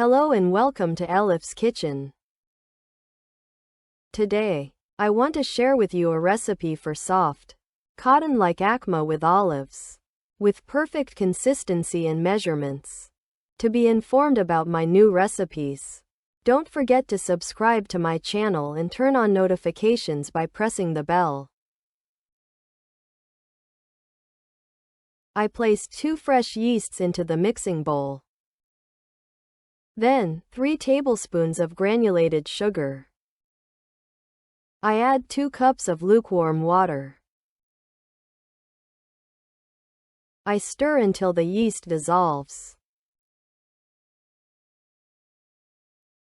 Hello and welcome to Elif's Kitchen. Today, I want to share with you a recipe for soft, cotton-like akma with olives, with perfect consistency and measurements. To be informed about my new recipes, don't forget to subscribe to my channel and turn on notifications by pressing the bell. I placed two fresh yeasts into the mixing bowl. Then, 3 tablespoons of granulated sugar. I add 2 cups of lukewarm water. I stir until the yeast dissolves.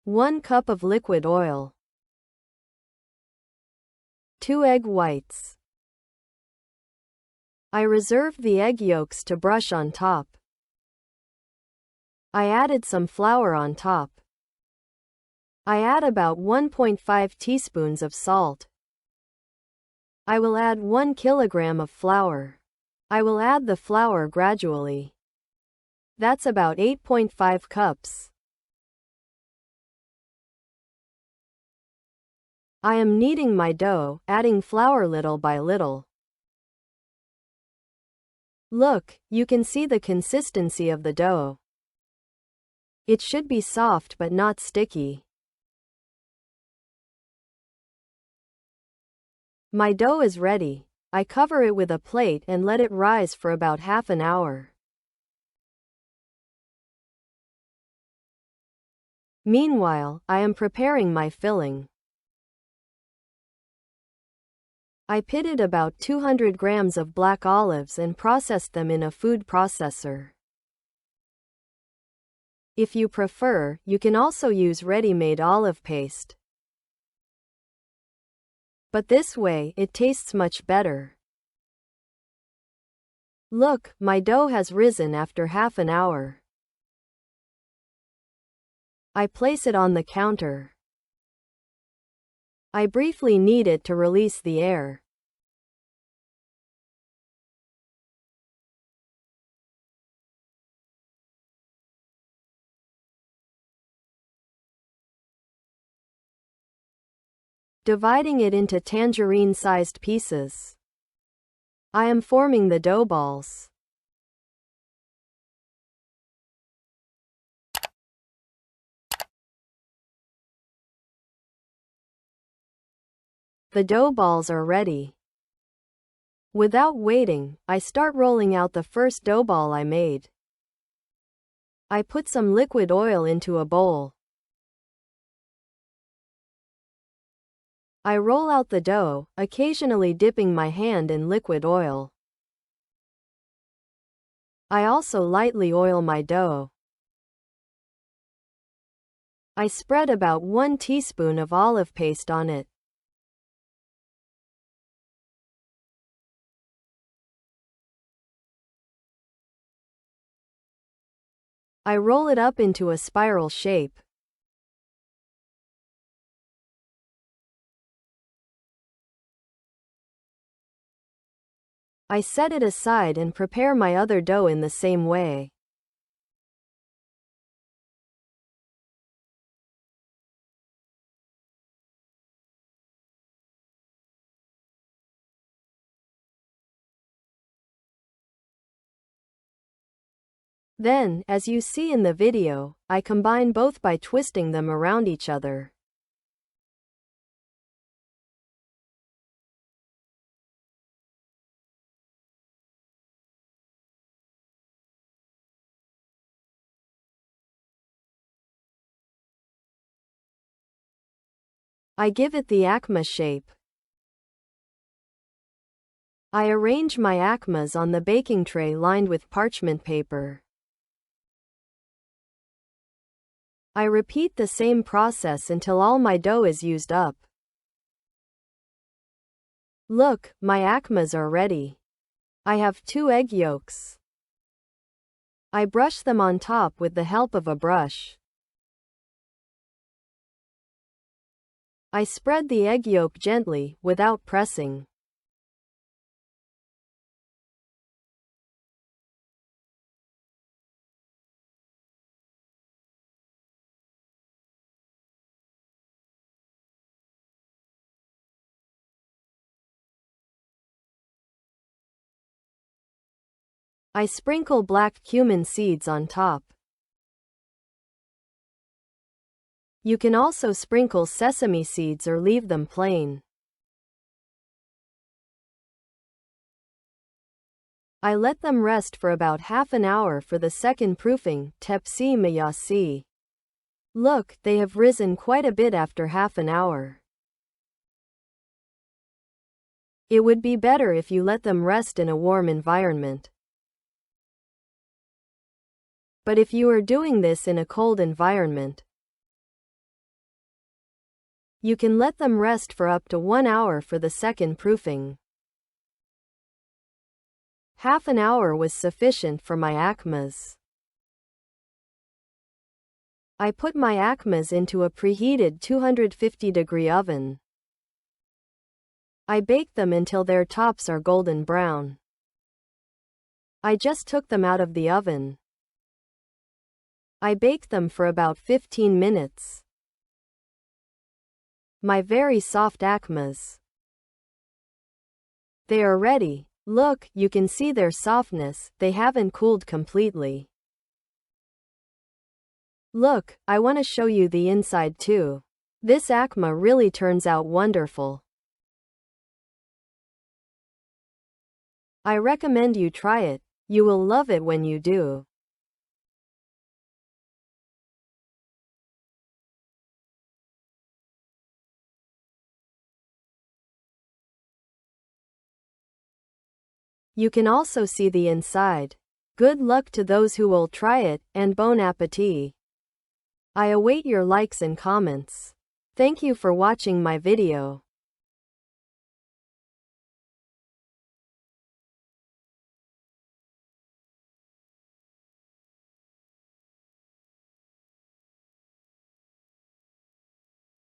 1 cup of liquid oil. 2 egg whites. I reserve the egg yolks to brush on top. I added some flour on top. I add about 1.5 teaspoons of salt. I will add 1 kilogram of flour. I will add the flour gradually. That's about 8.5 cups. I am kneading my dough, adding flour little by little. Look, you can see the consistency of the dough. It should be soft but not sticky. My dough is ready. I cover it with a plate and let it rise for about half an hour. Meanwhile, I am preparing my filling. I pitted about 200 grams of black olives and processed them in a food processor. If you prefer, you can also use ready-made olive paste. But this way, it tastes much better. Look, my dough has risen after half an hour. I place it on the counter. I briefly knead it to release the air. Dividing it into tangerine-sized pieces. I am forming the dough balls. The dough balls are ready. Without waiting, I start rolling out the first dough ball I made. I put some liquid oil into a bowl. I roll out the dough, occasionally dipping my hand in liquid oil. I also lightly oil my dough. I spread about 1 teaspoon of olive paste on it. I roll it up into a spiral shape. I set it aside and prepare my other dough in the same way. Then, as you see in the video, I combine both by twisting them around each other. I give it the akma shape. I arrange my akmas on the baking tray lined with parchment paper. I repeat the same process until all my dough is used up. Look, my akmas are ready. I have two egg yolks. I brush them on top with the help of a brush. I spread the egg yolk gently, without pressing. I sprinkle black cumin seeds on top. You can also sprinkle sesame seeds or leave them plain. I let them rest for about half an hour for the second proofing, tepsi mayasi. Look, they have risen quite a bit after half an hour. It would be better if you let them rest in a warm environment. But if you are doing this in a cold environment, you can let them rest for up to one hour for the second proofing. Half an hour was sufficient for my akmas. I put my akmas into a preheated 250 degree oven. I bake them until their tops are golden brown. I just took them out of the oven. I baked them for about 15 minutes. My very soft akmas. They are ready. Look, you can see their softness, they haven't cooled completely. Look, I want to show you the inside too. This akma really turns out wonderful. I recommend you try it, you will love it when you do. You can also see the inside. Good luck to those who will try it, and bon appetit. I await your likes and comments. Thank you for watching my video.